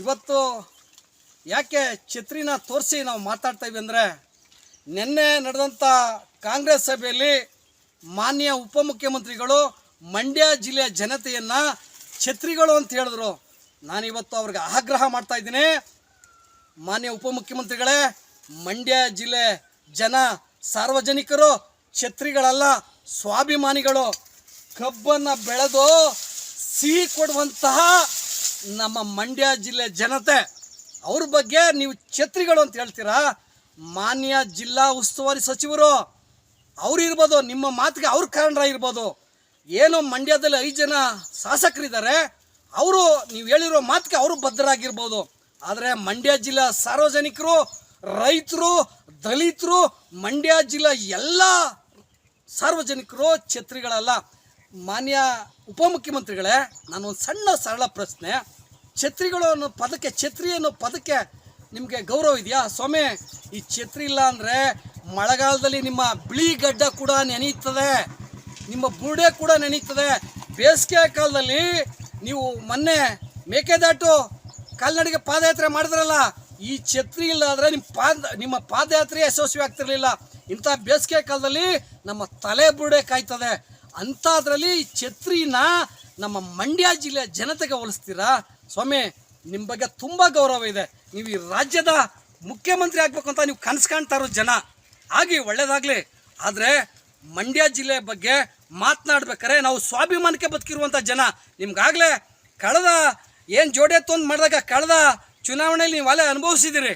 ಇವತ್ತು ಯಾಕೆ ಛತ್ರಿನ ತೋರಿಸಿ ನಾವು ಮಾತಾಡ್ತಾ ಇವಿ ಅಂದರೆ ನಿನ್ನೆ ನಡೆದಂಥ ಕಾಂಗ್ರೆಸ್ ಸಭೆಯಲ್ಲಿ ಮಾನ್ಯ ಉಪಮುಖ್ಯಮಂತ್ರಿಗಳು ಮಂಡ್ಯ ಜಿಲ್ಲೆಯ ಜನತೆಯನ್ನು ಛತ್ರಿಗಳು ಅಂತ ಹೇಳಿದ್ರು. ನಾನಿವತ್ತು ಅವ್ರಿಗೆ ಆಗ್ರಹ ಮಾಡ್ತಾ ಇದ್ದೀನಿ. ಮಾನ್ಯ ಉಪಮುಖ್ಯಮಂತ್ರಿಗಳೇ, ಮಂಡ್ಯ ಜಿಲ್ಲೆ ಜನ ಸಾರ್ವಜನಿಕರು, ಛತ್ರಿಗಳಲ್ಲ, ಸ್ವಾಭಿಮಾನಿಗಳು ಕಬ್ಬನ್ನು ಬೆಳೆದು ಸಿಹಿ ಕೊಡುವಂತಹ ನಮ್ಮ ಮಂಡ್ಯ ಜಿಲ್ಲೆ ಜನತೆ, ಅವ್ರ ಬಗ್ಗೆ ನೀವು ಛತ್ರಿಗಳು ಅಂತ ಹೇಳ್ತೀರಾ? ಮಾನ್ಯ ಜಿಲ್ಲಾ ಉಸ್ತುವಾರಿ ಸಚಿವರು, ಅವ್ರು ಇರ್ಬೋದು, ನಿಮ್ಮ ಮಾತಿಗೆ ಅವ್ರ ಕಾರಣ ಇರ್ಬೋದು. ಏನು ಮಂಡ್ಯದಲ್ಲಿ ಐದು ಜನ ಶಾಸಕರಿದ್ದಾರೆ, ಅವರು ನೀವು ಹೇಳಿರೋ ಮಾತಿಗೆ ಅವರು ಬದ್ಧರಾಗಿರ್ಬೋದು. ಆದರೆ ಮಂಡ್ಯ ಜಿಲ್ಲಾ ಸಾರ್ವಜನಿಕರು, ರೈತರು, ದಲಿತರು, ಮಂಡ್ಯ ಜಿಲ್ಲಾ ಎಲ್ಲ ಸಾರ್ವಜನಿಕರು ಛತ್ರಿಗಳಲ್ಲ. ಮಾನ್ಯ ಉಪಮುಖ್ಯಮಂತ್ರಿಗಳೇ ನಾನು ಒಂದು ಸಣ್ಣ ಸರಳ ಪ್ರಶ್ನೆ. ಛತ್ರಿಗಳು ಅನ್ನೋ ಪದಕ್ಕೆ, ಛತ್ರಿ ಅನ್ನೋ ಪದಕ್ಕೆ ನಿಮಗೆ ಗೌರವ ಇದೆಯಾ? ಸ್ವಾಮಿ, ಈ ಛತ್ರಿ ಇಲ್ಲ ಅಂದರೆ ಮಳೆಗಾಲದಲ್ಲಿ ನಿಮ್ಮ ಬಿಳಿ ಗಡ್ಡ ಕೂಡ ನೆನೆಯುತ್ತದೆ ನಿಮ್ಮ ಬುರುಡೆ ಕೂಡ ನೆನೆಯುತ್ತದೆ ಬೇಸಿಗೆ ಕಾಲದಲ್ಲಿ ನೀವು ಮೊನ್ನೆ ಮೇಕೆದಾಟು ಕಾಲ್ನಡಿಗೆ ಪಾದಯಾತ್ರೆ ಮಾಡಿದ್ರಲ್ಲ, ಈ ಛತ್ರಿ ಇಲ್ಲ ಆದರೆ ನಿಮ್ಮ ಪಾದ, ನಿಮ್ಮ ಪಾದಯಾತ್ರೆ ಯಶಸ್ವಿ ಆಗ್ತಿರಲಿಲ್ಲ ಇಂಥ ಬೇಸಿಗೆ ಕಾಲದಲ್ಲಿ ನಮ್ಮ ತಲೆ ಬುರುಡೆ ಕಾಯ್ತದೆ. ಅಂಥದ್ರಲ್ಲಿ ಛತ್ರಿನ ನಮ್ಮ ಮಂಡ್ಯ ಜಿಲ್ಲೆಯ ಜನತೆಗೆ ಹೋಲಿಸ್ತೀರಾ? ಸ್ವಾಮಿ ನಿಮ್ಮ ಬಗ್ಗೆ ತುಂಬ ಗೌರವ ಇದೆ. ನೀವು ಈ ರಾಜ್ಯದ ಮುಖ್ಯಮಂತ್ರಿ ಆಗಬೇಕು ಅಂತ ನೀವು ಕನಸು ಕಾಣ್ತಾ ಇರೋ ಜನ. ಆಗಿ ಒಳ್ಳೇದಾಗಲಿ. ಆದರೆ ಮಂಡ್ಯ ಜಿಲ್ಲೆ ಬಗ್ಗೆ ಮಾತನಾಡ್ಬೇಕಾರೆ ನಾವು ಸ್ವಾಭಿಮಾನಕ್ಕೆ ಬದುಕಿರುವಂಥ ಜನ. ನಿಮ್ಗಾಗಲೇ ಕಳೆದ ಏನು ಜೋಡಿ ತೊಂದು ಮಾಡಿದಾಗ ಕಳೆದ ಚುನಾವಣೆಯಲ್ಲಿ ನೀವು ಅಲ್ಲೇ ಅನುಭವಿಸಿದ್ದೀರಿ